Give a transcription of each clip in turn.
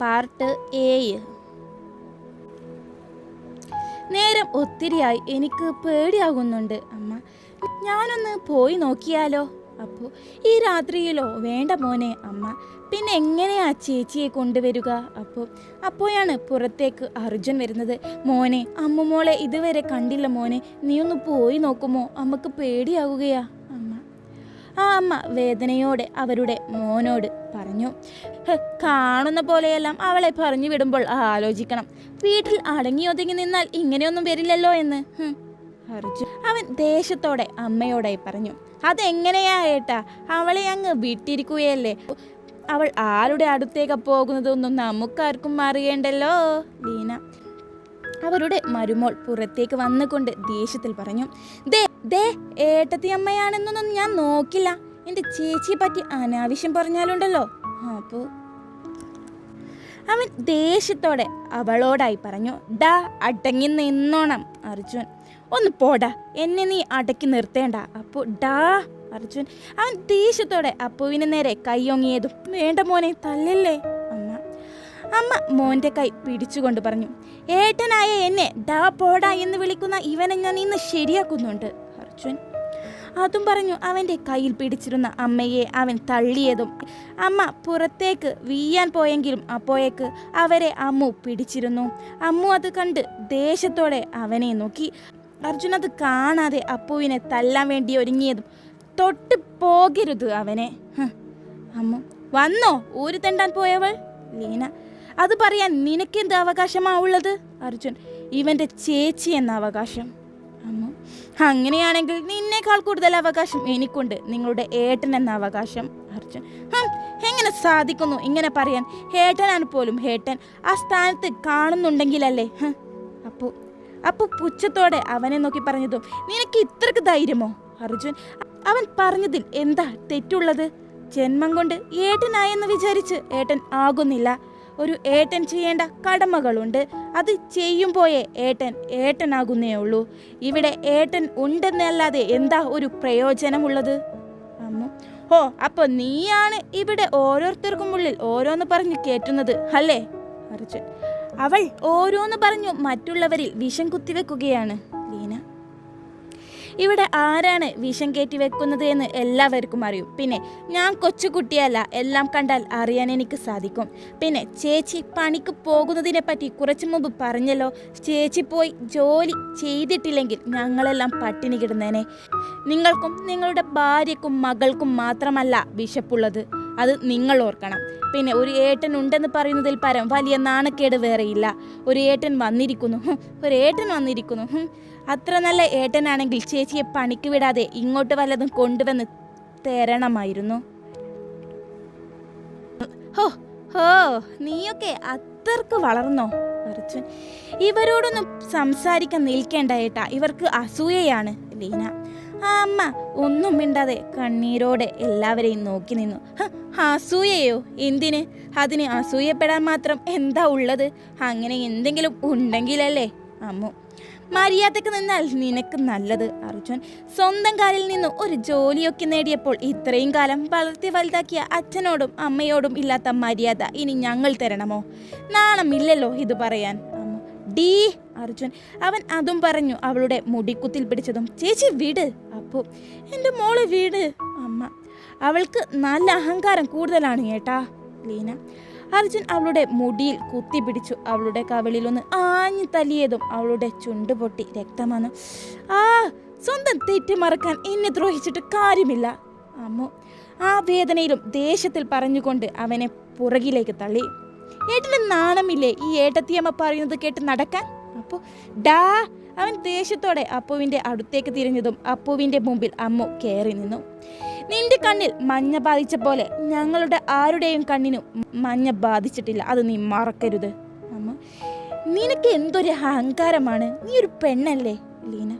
Part ഏഴ്. നേരം ഒത്തിരിയായി. എനിക്ക് പേടിയാകുന്നുണ്ട് അമ്മ. ഞാനൊന്ന് പോയി നോക്കിയാലോ? അപ്പോൾ ഈ രാത്രിയിലോ? വേണ്ട മോനെ അമ്മ. പിന്നെ എങ്ങനെയാ ചേച്ചിയെ കൊണ്ടുവരിക? അപ്പോൾ അപ്പോഴാണ് പുറത്തേക്ക് അർജുൻ വരുന്നത്. മോനെ അമ്മുമോളെ ഇതുവരെ കണ്ടില്ല മോനെ. നീ ഒന്ന് പോയി നോക്കുമോ? അമ്മയ്ക്ക് പേടിയാകുകയാ. ആ അമ്മ വേദനയോടെ അവരുടെ മോനോട് പറഞ്ഞു "ഹ്, കാണുന്ന പോലെയെല്ലാം അവളെ പറഞ്ഞു വിടുമ്പോൾ ആലോചിക്കണം. വീട്ടിൽ അടങ്ങി ഒതുങ്ങി നിന്നാൽ ഇങ്ങനെയൊന്നും വരില്ലല്ലോ എന്ന്. അർജുൻ അവൻ ദേഷ്യത്തോടെ അമ്മയോടായി പറഞ്ഞു അതെങ്ങനെയാ ഏട്ടാ? അവളെ അങ്ങ് വിട്ടിരിക്കുകയല്ലേ? അവൾ ആരുടെ അടുത്തേക്ക് പോകുന്നതൊന്നും നമുക്കാർക്കും അറിയേണ്ടല്ലോ. ലീന അവരുടെ മരുമോൾ പുറത്തേക്ക് വന്നുകൊണ്ട് ദേഷ്യത്തിൽ പറഞ്ഞു ദേ ദേ ഏട്ടത്തി അമ്മയാണെന്നൊന്നും ഞാൻ നോക്കില്ല. എന്റെ ചേച്ചിയെ പറ്റി അനാവശ്യം പറഞ്ഞാലുണ്ടല്ലോ. അപ്പോൾ അവൻ ദേഷ്യത്തോടെ അവളോടായി പറഞ്ഞു ഡാ അടങ്ങി നിന്നോണം അർജുൻ. ഒന്ന് പോടാ എന്നെ നീ അടക്കി നിർത്തേണ്ട. അപ്പോൾ ഡാ അർജുൻ. അവൻ ദേഷ്യത്തോടെ അപ്പുവിന് നേരെ കൈയൊങ്ങിയതും വേണ്ട മോനെ തല്ലല്ലേ. അമ്മ മോന്റെ കൈ പിടിച്ചുകൊണ്ട് പറഞ്ഞു ഏട്ടനായ എന്നെ ഡാ പോടാ എന്ന് വിളിക്കുന്ന ഇവനെ ഞാൻ ഇന്ന് ശരിയാക്കുന്നുണ്ട് അർജുൻ. അതും പറഞ്ഞു അവന്റെ കയ്യിൽ പിടിച്ചിരുന്ന അമ്മയെ അവൻ തള്ളിയതും അമ്മ പുറത്തേക്ക് വീയാൻ പോയെങ്കിലും അപ്പോഴേക്ക് അവരെ അമ്മു പിടിച്ചിരുന്നു. അമ്മു അത് കണ്ട് ദേഷ്യത്തോടെ അവനെ നോക്കി. അർജുൻ അത് കാണാതെ അപ്പുവിനെ തല്ലാൻ വേണ്ടി ഒരുങ്ങിയതും തൊട്ട് പോകരുത് അവനെ. അമ്മു വന്നോ? ഊര് തെണ്ടാൻ പോയവൾ? ലീന അത് പറയാൻ നിനക്കെന്ത് അവകാശമാ ഉള്ളത്? അർജുൻ ഇവന്റെ ചേച്ചി എന്ന അവകാശം. അമ്മ അങ്ങനെയാണെങ്കിൽ നിന്നേക്കാൾ കൂടുതൽ അവകാശം എനിക്കുണ്ട്. നിങ്ങളുടെ ഏട്ടൻ എന്ന അവകാശം അർജുൻ. എങ്ങനെ സാധിക്കുന്നു ഇങ്ങനെ പറയാൻ? ഹേട്ടനാണ് പോലും ഹേട്ടൻ ആ സ്ഥാനത്ത് കാണുന്നുണ്ടെങ്കിലല്ലേ? അപ്പോൾ അപ്പു അപ്പു പുച്ഛത്തോടെ അവനെ നോക്കി പറഞ്ഞതും നിനക്ക് ഇത്രക്ക് ധൈര്യമോ? അർജുൻ അവൻ പറഞ്ഞതിൽ എന്താ തെറ്റുള്ളത്? ജന്മം കൊണ്ട് ഏട്ടനായെന്ന് വിചാരിച്ച് ഏട്ടൻ ആകുന്നില്ല. ഒരു ഏട്ടൻ ചെയ്യേണ്ട കടമകളുണ്ട്. അത് ചെയ്യുമ്പോയേ ഏട്ടൻ ഏട്ടനാകുന്നേ ഉള്ളൂ. ഇവിടെ ഏട്ടൻ ഉണ്ടെന്നല്ലാതെ എന്താ ഒരു പ്രയോജനമുള്ളത്? അമ്മു ഓ അപ്പൊ നീയാണ് ഇവിടെ ഓരോരുത്തർക്കും ഉള്ളിൽ ഓരോന്ന് പറഞ്ഞു കേറ്റുന്നത് അല്ലേ? അർജുൻ അവൾ ഓരോന്ന് പറഞ്ഞു മറ്റുള്ളവരിൽ വിഷം കുത്തിവെക്കുകയാണ്. ഇവിടെ ആരാണ് വിഷം കയറ്റി വെക്കുന്നത് എന്ന് എല്ലാവർക്കും അറിയും. പിന്നെ ഞാൻ കൊച്ചുകുട്ടിയല്ല എല്ലാം കണ്ടാൽ അറിയാൻ എനിക്ക് സാധിക്കും. പിന്നെ ചേച്ചി പണിക്ക് പോകുന്നതിനെ പറ്റി കുറച്ചു മുമ്പ് പറഞ്ഞല്ലോ ചേച്ചി പോയി ജോലി ചെയ്തിട്ടില്ലെങ്കിൽ ഞങ്ങളെല്ലാം പട്ടിണി കിടന്നേനെ. നിങ്ങൾക്കും നിങ്ങളുടെ ഭാര്യക്കും മകൾക്കും മാത്രമല്ല വിശപ്പുള്ളത്. അത് നിങ്ങൾ ഓർക്കണം. പിന്നെ ഒരു ഏട്ടൻ ഉണ്ടെന്ന് പറയുന്നതിൽ പരം വലിയ നാണക്കേട് വേറെയില്ല. ഒരു ഏട്ടൻ വന്നിരിക്കുന്നു. ഒരു ഏട്ടൻ വന്നിരിക്കുന്നു. അത്ര നല്ല ഏട്ടനാണെങ്കിൽ ചേച്ചിയെ പണിക്ക് വിടാതെ ഇങ്ങോട്ട് വല്ലതും കൊണ്ടുവന്ന് തരണമായിരുന്നു. ഹോ ഹോ നീയൊക്കെ അത്രയ്ക്ക് വളർന്നോ? അർജുൻ ഇവരോടൊന്നും സംസാരിക്കാൻ നിൽക്കേണ്ട ഏട്ടാ. ഇവർക്ക് അസൂയയാണ് ലീന. ആ അമ്മ ഒന്നും മിണ്ടാതെ കണ്ണീരോടെ എല്ലാവരെയും നോക്കി നിന്നു. അസൂയയോ? എന്തിന്? അതിന് അസൂയപ്പെടാൻ മാത്രം എന്താ ഉള്ളത്? അങ്ങനെ എന്തെങ്കിലും ഉണ്ടെങ്കിലല്ലേ? അമ്മു മര്യാദയ്ക്ക് നിന്നാൽ നിനക്ക് നല്ലത് അർജുൻ. സ്വന്തം കാലിൽ നിന്നും ഒരു ജോലിയൊക്കെ നേടിയപ്പോൾ ഇത്രയും കാലം വളർത്തി വലുതാക്കിയ അച്ഛനോടും അമ്മയോടും ഇല്ലാത്ത മര്യാദ ഇനി ഞങ്ങൾ തരണമോ? നാണമില്ലല്ലോ ഇത് പറയാൻ. അമ്മ ഡീ അർജുൻ. അവൻ അതും പറഞ്ഞു അവളുടെ മുടിക്കുത്തിൽ പിടിച്ചതും ചേച്ചി വീട്. അപ്പോൾ എന്റെ മോളെ വീട് അമ്മ. അവൾക്ക് നല്ല അഹങ്കാരം കൂടുതലാണ് ഏട്ടാ ലീന. അർജുൻ അവളുടെ മുടിയിൽ കുത്തി പിടിച്ചു. അവളുടെ കവിളിലൊന്ന് ആഞ്ഞു തല്ലിയതും അവളുടെ ചുണ്ട് പൊട്ടി രക്തമാണ്. ആ സ്വന്തം തെറ്റ് മറക്കാൻ എന്നെ ദ്രോഹിച്ചിട്ട് കാര്യമില്ല. അമ്മു ആ വേദനയിലും ദേഷ്യത്തിൽ പറഞ്ഞുകൊണ്ട് അവനെ പുറകിലേക്ക് തള്ളി. ഏട്ടന് നാണമില്ലേ ഈ ഏട്ടത്തിയമ്മ പറയുന്നത് കേട്ട് നടക്കാൻ? അപ്പോൾ ഡാ അവൻ ദേഷ്യത്തോടെ അപ്പുവിന്റെ അടുത്തേക്ക് തിരിഞ്ഞതും അപ്പുവിന്റെ മുമ്പിൽ അമ്മു കയറി നിന്നു. നിന്റെ കണ്ണിൽ മഞ്ഞ ബാധിച്ച പോലെ ഞങ്ങളുടെ ആരുടെയും കണ്ണിനും മഞ്ഞ ബാധിച്ചിട്ടില്ല. അത് നീ മറക്കരുത്. അമ്മ നിനക്ക് എന്തൊരു അഹങ്കാരമാണ്? നീ ഒരു പെണ്ണല്ലേ? ലീന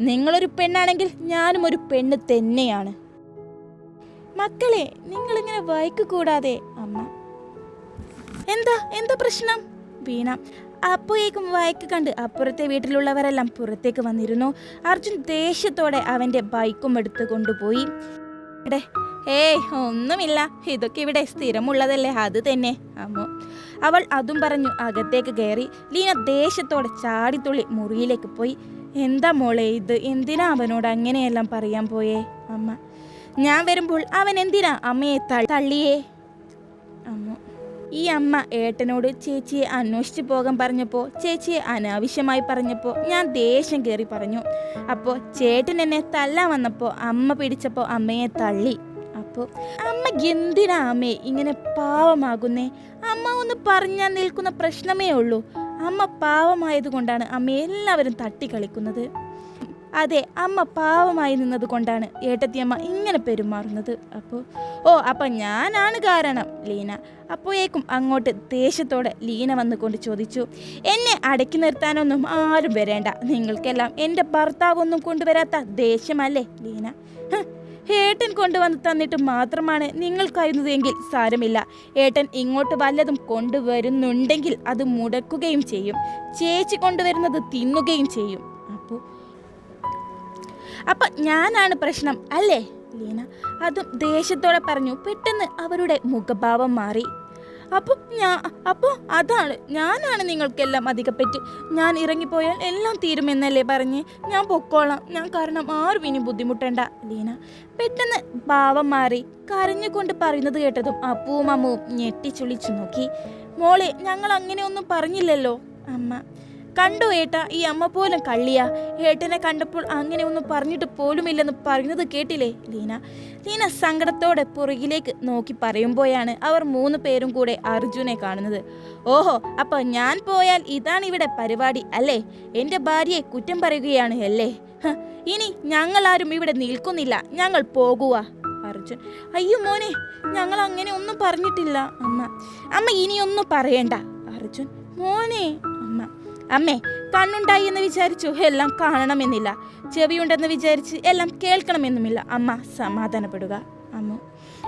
നിങ്ങളൊരു പെണ്ണാണെങ്കിൽ ഞാനും ഒരു പെണ്ണ് തന്നെയാണ്. മക്കളെ നിങ്ങളിങ്ങനെ വൈക്ക് കൂടാതെ അമ്മ. എന്താ? എന്താ പ്രശ്നം? വീണ അപ്പോഴേക്കും വയക്ക് കണ്ട് അപ്പുറത്തെ വീട്ടിലുള്ളവരെല്ലാം പുറത്തേക്ക് വന്നിരുന്നു. അർജുൻ ദേഷ്യത്തോടെ അവന്റെ ബൈക്കും എടുത്ത് കൊണ്ടുപോയി. ഏയ് ഒന്നുമില്ല. ഇതൊക്കെ ഇവിടെ സ്ഥിരമുള്ളതല്ലേ? അത് തന്നെ. അമ്മോ. അവൾ അതും പറഞ്ഞു അകത്തേക്ക് കയറി. ലീന ദേഷ്യത്തോടെ ചാടിത്തുള്ളി മുറിയിലേക്ക് പോയി. എന്താ മോളെ ഇത്? എന്തിനാ അവനോട് അങ്ങനെയെല്ലാം പറയാൻ പോയേ? അമ്മ. ഞാൻ വരുമ്പോൾ അവൻ എന്തിനാ അമ്മയെ തള്ളിയേ? അമ്മു. ഈ അമ്മ ഏട്ടനോട് ചേച്ചിയെ അന്വേഷിച്ചു പോകാൻ പറഞ്ഞപ്പോൾ ചേച്ചിയെ അനാവശ്യമായി പറഞ്ഞപ്പോൾ ഞാൻ ദേഷ്യം കയറി പറഞ്ഞു. അപ്പോൾ ചേട്ടൻ എന്നെ തല്ലാൻ വന്നപ്പോൾ അമ്മ പിടിച്ചപ്പോൾ അമ്മയെ തള്ളി. അപ്പോൾ അമ്മ എന്തിനാ അമ്മേ ഇങ്ങനെ പാവമാകുന്നേ? അമ്മ ഒന്ന് പറഞ്ഞാൽ നിൽക്കുന്ന പ്രശ്നമേ ഉള്ളൂ. അമ്മ പാവമായത് കൊണ്ടാണ് അമ്മ എല്ലാവരും തട്ടിക്കളിക്കുന്നത്. അതെ അമ്മ പാവമായി നിന്നത് കൊണ്ടാണ് ഏട്ടത്തിയമ്മ ഇങ്ങനെ പെരുമാറുന്നത്. അപ്പോൾ ഓ അപ്പം ഞാനാണ് കാരണം ലീന. അപ്പോഴേക്കും അങ്ങോട്ട് ദേഷ്യത്തോടെ ലീന വന്നുകൊണ്ട് ചോദിച്ചു എന്നെ അടക്കി നിർത്താനൊന്നും ആരും വരേണ്ട. നിങ്ങൾക്കെല്ലാം എന്റെ ഭർത്താവൊന്നും കൊണ്ടുവരാത്ത ദേഷ്യമല്ലേ ലീന? ഏട്ടൻ കൊണ്ടുവന്ന് തന്നിട്ട് മാത്രമാണ് നിങ്ങൾ കരുതുന്നതെങ്കിൽ സാരമില്ല. ഏട്ടൻ ഇങ്ങോട്ട് വല്ലതും കൊണ്ടുവരുന്നുണ്ടെങ്കിൽ അത് മുടക്കുകയും ചെയ്യും. ചേച്ചി കൊണ്ടുവരുന്നത് തിന്നുകയും ചെയ്യും. അപ്പോൾ അപ്പൊ ഞാനാണ് പ്രശ്നം അല്ലേ? ലീന അതും ദേഷ്യത്തോടെ പറഞ്ഞു പെട്ടെന്ന് അവരുടെ മുഖഭാവം മാറി. അപ്പോൾ ഞാൻ അപ്പോൾ അതാണ് ഞാനാണ് നിങ്ങൾക്കെല്ലാം അധികപ്പറ്റി ഞാൻ ഇറങ്ങിപ്പോയാൽ എല്ലാം തീരുമെന്നല്ലേ പറഞ്ഞ് ഞാൻ പൊക്കോളാം. ഞാൻ കാരണം ആരും ഇനി ബുദ്ധിമുട്ടണ്ട ലീന. പെട്ടെന്ന് ഭാവം മാറി. കരഞ്ഞുകൊണ്ട് പറയുന്നത് കേട്ടതും അപ്പുവും അമ്മുവും ഞെട്ടിച്ചുളിച്ചു നോക്കി. മോളെ ഞങ്ങൾ അങ്ങനെയൊന്നും പറഞ്ഞില്ലല്ലോ അമ്മ. കണ്ടോ ഏട്ട ഈ അമ്മ പോലും കള്ളിയാ. ഏട്ടനെ കണ്ടപ്പോൾ അങ്ങനെ ഒന്നും പറഞ്ഞിട്ട് പോലുമില്ലെന്ന് പറയുന്നത് കേട്ടില്ലേ ലീന? ലീന സങ്കടത്തോടെ പുറകിലേക്ക് നോക്കി പറയുമ്പോഴാണ് അവർ മൂന്ന് പേരും കൂടെ അർജുനെ കാണുന്നത്. ഓഹോ അപ്പൊ ഞാൻ പോയാൽ ഇതാണ് ഇവിടെ പരിപാടി അല്ലേ? എന്റെ ഭാര്യയെ കുറ്റം പറയുകയാണ് അല്ലേ? ഇനി ഞങ്ങളാരും ഇവിടെ നിൽക്കുന്നില്ല ഞങ്ങൾ പോകുക അർജുൻ. അയ്യോ മോനെ ഞങ്ങൾ അങ്ങനെ ഒന്നും പറഞ്ഞിട്ടില്ല അമ്മ. അമ്മ ഇനിയൊന്നും പറയണ്ട അർജുൻ. മോനെ അമ്മ കണ്ണുണ്ടായി എന്ന് വിചാരിച്ചു എല്ലാം കാണണമെന്നില്ല. ചെവിയുണ്ടെന്ന് വിചാരിച്ച് എല്ലാം കേൾക്കണമെന്നുമില്ല. അമ്മ സമാധാനപ്പെടുക. അമ്മ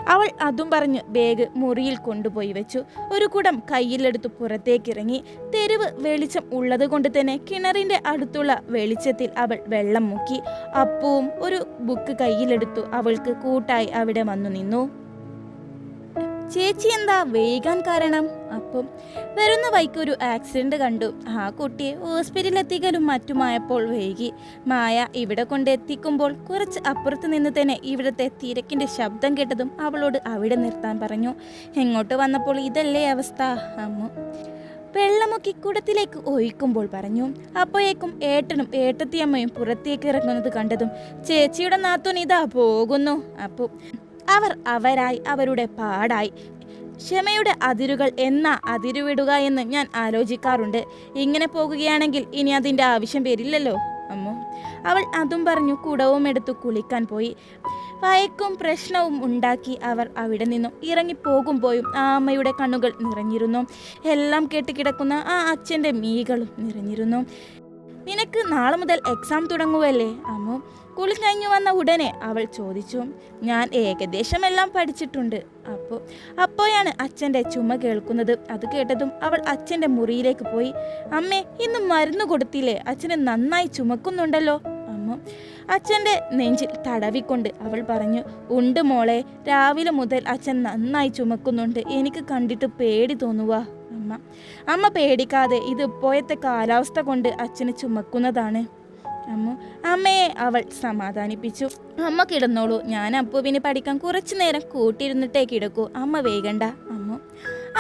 അവൾ അതും പറഞ്ഞ് ബാഗ് മുറിയിൽ കൊണ്ടുപോയി വെച്ചു. ഒരു കുടം കയ്യിലെടുത്ത് പുറത്തേക്കിറങ്ങി. തെരുവ് വെളിച്ചം ഉള്ളത് കൊണ്ട് തന്നെ കിണറിന്റെ അടുത്തുള്ള വെളിച്ചത്തിൽ അവൾ വെള്ളം മുക്കി. അപ്പവും ഒരു ബുക്ക് കയ്യിലെടുത്തു. അവൾക്ക് കൂട്ടായി അവിടെ വന്നു നിന്നു. ചേച്ചി എന്താ വൈകാൻ കാരണം? അപ്പം വരുന്ന വൈക്ക് ഒരു ആക്സിഡന്റ് കണ്ടു. ആ കുട്ടിയെ ഹോസ്പിറ്റലിൽ എത്തിക്കലും മറ്റുമായപ്പോൾ വൈകി. മായ ഇവിടെ കൊണ്ട് എത്തിക്കുമ്പോൾ കുറച്ച് അപ്പുറത്ത് നിന്ന് തന്നെ ഇവിടുത്തെ തിരക്കിന്റെ ശബ്ദം കേട്ടതും അവളോട് അവിടെ നിർത്താൻ പറഞ്ഞു. എങ്ങോട്ട് വന്നപ്പോൾ ഇതല്ലേ അവസ്ഥ? അമ്മ വെള്ളമൊക്കെ കുടത്തിലേക്ക് ഒഴിക്കുമ്പോൾ പറഞ്ഞു. അപ്പോഴേക്കും ഏട്ടനും ഏട്ടത്തിയമ്മയും പുറത്തേക്ക് ഇറങ്ങുന്നത് കണ്ടതും ചേച്ചിയുടെ നാത്തൂൻ ഇതാ പോകുന്നു. അപ്പോൾ അവർ അവരായി അവരുടെ പാടായി. ക്ഷമയുടെ അതിരുകൾ എന്നാ അതിരുവിടുക എന്ന് ഞാൻ ആലോചിക്കാറുണ്ട്. ഇങ്ങനെ പോകുകയാണെങ്കിൽ ഇനി അതിന്റെ ആവശ്യം വരില്ലല്ലോ അമ്മു. അവൾ അതും പറഞ്ഞു കുടവും എടുത്തു കുളിക്കാൻ പോയി. വയക്കും പ്രശ്നവും ഉണ്ടാക്കി അവർ അവിടെ നിന്നും. ഇറങ്ങിപ്പോകുമ്പോഴും ആ അമ്മയുടെ കണ്ണുകൾ നിറഞ്ഞിരുന്നു. എല്ലാം കെട്ടിക്കിടക്കുന്ന ആ അച്ഛന്റെ മീകളും നിറഞ്ഞിരുന്നു. നിനക്ക് നാളെ മുതൽ എക്സാം തുടങ്ങുവല്ലേ? അമ്മു കുളി കഴിഞ്ഞു വന്ന ഉടനെ അവൾ ചോദിച്ചു. ഞാൻ ഏകദേശം എല്ലാം പഠിച്ചിട്ടുണ്ട്. അപ്പോൾ അപ്പോഴാണ് അച്ഛന്റെ ചുമ കേൾക്കുന്നത്. അത് കേട്ടതും അവൾ അച്ഛന്റെ മുറിയിലേക്ക് പോയി. അമ്മേ ഇന്ന് മരുന്ന് കൊടുത്തില്ലേ? അച്ഛന് നന്നായി ചുമക്കുന്നുണ്ടല്ലോ. അമ്മ അച്ഛന്റെ നെഞ്ചിൽ തടവിക്കൊണ്ട് അവൾ പറഞ്ഞു ഉണ്ട് മോളെ രാവിലെ മുതൽ അച്ഛൻ നന്നായി ചുമക്കുന്നുണ്ട്. എനിക്ക് കണ്ടിട്ട് പേടി തോന്നുക അമ്മ. അമ്മ പേടിക്കാതെ ഇത് ഇപ്പോഴത്തെ കാലാവസ്ഥ കൊണ്ട് അച്ഛന് ചുമക്കുന്നതാണ്. അമ്മ അമ്മയെ അവൾ സമാധാനിപ്പിച്ചു. അമ്മ കിടന്നോളൂ. ഞാൻ അപ്പുവിന് പഠിക്കാൻ കുറച്ചു നേരം കൂട്ടിയിരുന്നിട്ടേ കിടക്കൂ. അമ്മ വേഗണ്ട അമ്മ.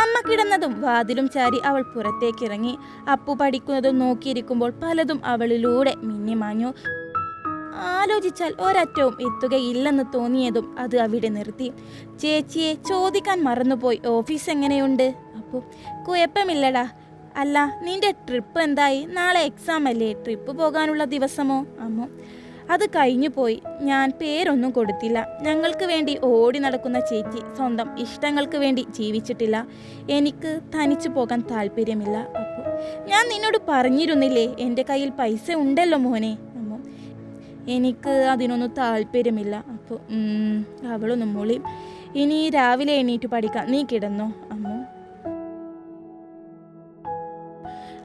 അമ്മ കിടന്നതും വാതിലും ചാരി അവൾ പുറത്തേക്കിറങ്ങി. അപ്പു പഠിക്കുന്നതും നോക്കിയിരിക്കുമ്പോൾ പലതും അവളിലൂടെ മിന്നിമാഞ്ഞു ആലോചിച്ചാൽ ഒരറ്റവും എത്തുകയില്ലെന്ന് തോന്നിയതും അത് അവിടെ നിർത്തി. ചേച്ചിയെ ചോദിക്കാൻ മറന്നുപോയി. ഓഫീസ് എങ്ങനെയുണ്ട്? അപ്പോൾ കുഴപ്പമില്ലടാ. അല്ല നിന്റെ ട്രിപ്പ് എന്തായി? നാളെ എക്സാം അല്ലേ? ട്രിപ്പ് പോകാനുള്ള ദിവസമോ? അമ്മു. അത് കഴിഞ്ഞു പോയി. ഞാൻ പേരൊന്നും കൊടുത്തില്ല. ഞങ്ങൾക്ക് വേണ്ടി ഓടി നടക്കുന്ന ചേച്ചി സ്വന്തം ഇഷ്ടങ്ങൾക്ക് വേണ്ടി ജീവിച്ചിട്ടില്ല. എനിക്ക് തനിച്ചു പോകാൻ താല്പര്യമില്ല. അപ്പോൾ ഞാൻ നിന്നോട് പറഞ്ഞിരുന്നില്ലേ? എന്റെ കയ്യിൽ പൈസ ഉണ്ടല്ലോ മോനെ. അമ്മോ എനിക്ക് അതിനൊന്നും താല്പര്യമില്ല. അപ്പോൾ അവളൊന്നും മൂളി. ഇനി രാവിലെ എണീറ്റ് പഠിക്കാം. നീ കിടന്നോ. അമ്മോ.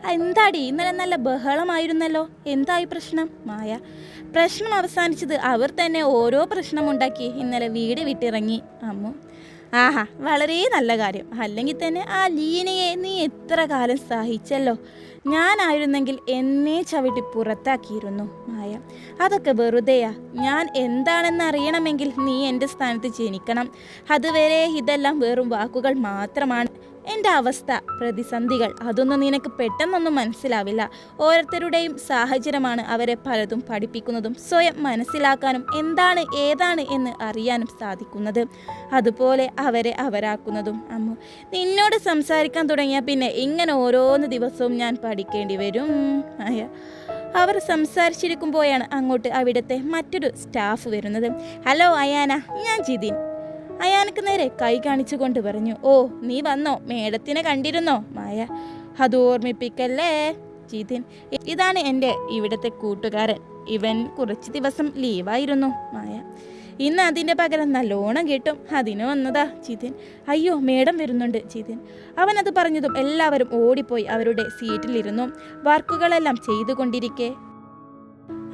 എന്താടി ഇന്നലെ നല്ല ബഹളമായിരുന്നല്ലോ? എന്തായി പ്രശ്നം? മായ പ്രശ്നം അവസാനിച്ചത് അവർ തന്നെ ഓരോ പ്രശ്നമുണ്ടാക്കി ഇന്നലെ വീട് വിട്ടിറങ്ങി. അമ്മു ആഹാ വളരെ നല്ല കാര്യം. അല്ലെങ്കിൽ തന്നെ ആ ലീനയെ നീ എത്ര കാലം സഹിച്ചല്ലോ? ഞാനായിരുന്നെങ്കിൽ എന്നെ ചവിട്ടി പുറത്താക്കിയിരുന്നു മായ. അതൊക്കെ വെറുതെയാ. ഞാൻ എന്താണെന്ന് അറിയണമെങ്കിൽ നീ എന്റെ സ്ഥാനത്ത് ജനിക്കണം. അതുവരെ ഇതെല്ലാം വെറും വാക്കുകൾ മാത്രമാണ്. എന്റെ അവസ്ഥ പ്രതിസന്ധികൾ അതൊന്നും നിനക്ക് പെട്ടെന്നൊന്നും മനസ്സിലാവില്ല. ഓരോരുത്തരുടെയും സാഹചര്യമാണ് അവരെ പലതും പഠിപ്പിക്കുന്നതും സ്വയം മനസ്സിലാക്കാനും എന്താണ് ഏതാണ് എന്ന് അറിയാനും സാധിക്കുന്നത്. അതുപോലെ അവരെ അവരാക്കുന്നതും. അമ്മ നിന്നോട് സംസാരിക്കാൻ തുടങ്ങിയ പിന്നെ ഇങ്ങനെ ഓരോന്ന് ദിവസവും ഞാൻ പഠിക്കേണ്ടി വരും. ആയ അവർ സംസാരിച്ചിരിക്കുമ്പോഴാണ് അങ്ങോട്ട് അവിടുത്തെ മറ്റൊരു സ്റ്റാഫ് വരുന്നത്. ഹലോ അയാന ഞാൻ ജിതിൻ. അയാനക്ക് നേരെ കൈ കാണിച്ചുകൊണ്ട് പറഞ്ഞു ഓ നീ വന്നോ? മേഡത്തിനെ കണ്ടിരുന്നോ? മായ അത് ഓർമ്മിപ്പിക്കല്ലേ? ജിതിൻ ഇതാണ് എന്റെ ഇവിടുത്തെ കൂട്ടുകാരൻ. ഇവൻ കുറച്ച് ദിവസം ലീവായിരുന്നു മായ. ഇന്ന് അതിന്റെ പകരം നല്ലോണം കിട്ടും. അതിന് വന്നതാ ജിതിൻ. അയ്യോ മേഡം വരുന്നുണ്ട് ചീതിൻ അവൻ അത് പറഞ്ഞതും എല്ലാവരും ഓടിപ്പോയി അവരുടെ സീറ്റിലിരുന്നു. വർക്കുകളെല്ലാം ചെയ്തുകൊണ്ടിരിക്കെ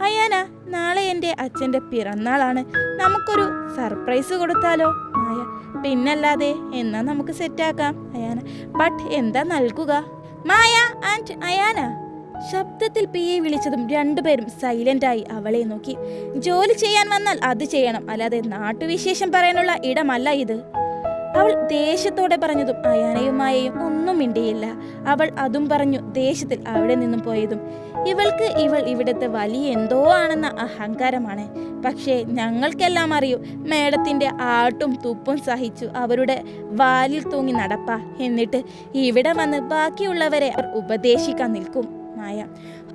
അയാന നാളെ എന്റെ അച്ഛന്റെ പിറന്നാളാണ്. നമുക്കൊരു സർപ്രൈസ് കൊടുത്താലോ ആയ? പിന്നല്ലാതെ എന്നാ നമുക്ക് സെറ്റാക്കാം അയാന. ബട്ട് എന്താ നൽകുക? മായ ആൻഡ് അയാന. ശബ്ദത്തിൽ പിയെ വിളിച്ചതും രണ്ടുപേരും സൈലന്റായി അവളെ നോക്കി. ജോലി ചെയ്യാൻ വന്നാൽ അത് ചെയ്യണം അല്ലാതെ നാട്ടുവിശേഷം പറയാനുള്ള ഇടമല്ല ഇത്. അവൾ ദേഷ്യത്തോടെ പറഞ്ഞതും അയാനയും മായയും ഒന്നും മിണ്ടിയില്ല. അവൾ അതും പറഞ്ഞു ദേഷ്യത്തിൽ അവിടെ നിന്നും പോയതും ഇവൾക്ക് ഇവൾ ഇവിടുത്തെ വലിയ എന്തോ ആണെന്ന അഹങ്കാരമാണ്. പക്ഷേ ഞങ്ങൾക്കെല്ലാം അറിയൂ മേഡത്തിന്റെ ആട്ടും തുപ്പും സഹിച്ചു അവരുടെ വാലിൽ തൂങ്ങി നടപ്പ. എന്നിട്ട് ഇവിടെ വന്ന് ബാക്കിയുള്ളവരെ അവർ ഉപദേശിക്കാൻ നിൽക്കും മായ.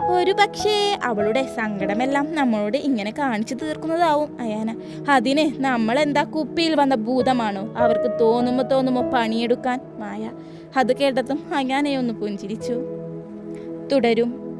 ഒരു പക്ഷേ അവളുടെ സങ്കടമെല്ലാം നമ്മളോട് ഇങ്ങനെ കാണിച്ചു തീർക്കുന്നതാവും അയാന. അതിന് നമ്മൾ എന്താ കുപ്പിയിൽ വന്ന ഭൂതമാണോ? അവർക്ക് തോന്നുമ്പോ തോന്നുമ്പോ പണിയെടുക്കാൻ മായ. അത് കേട്ടതും അയാനയൊന്ന് പുഞ്ചിരിച്ചു. തുടരും.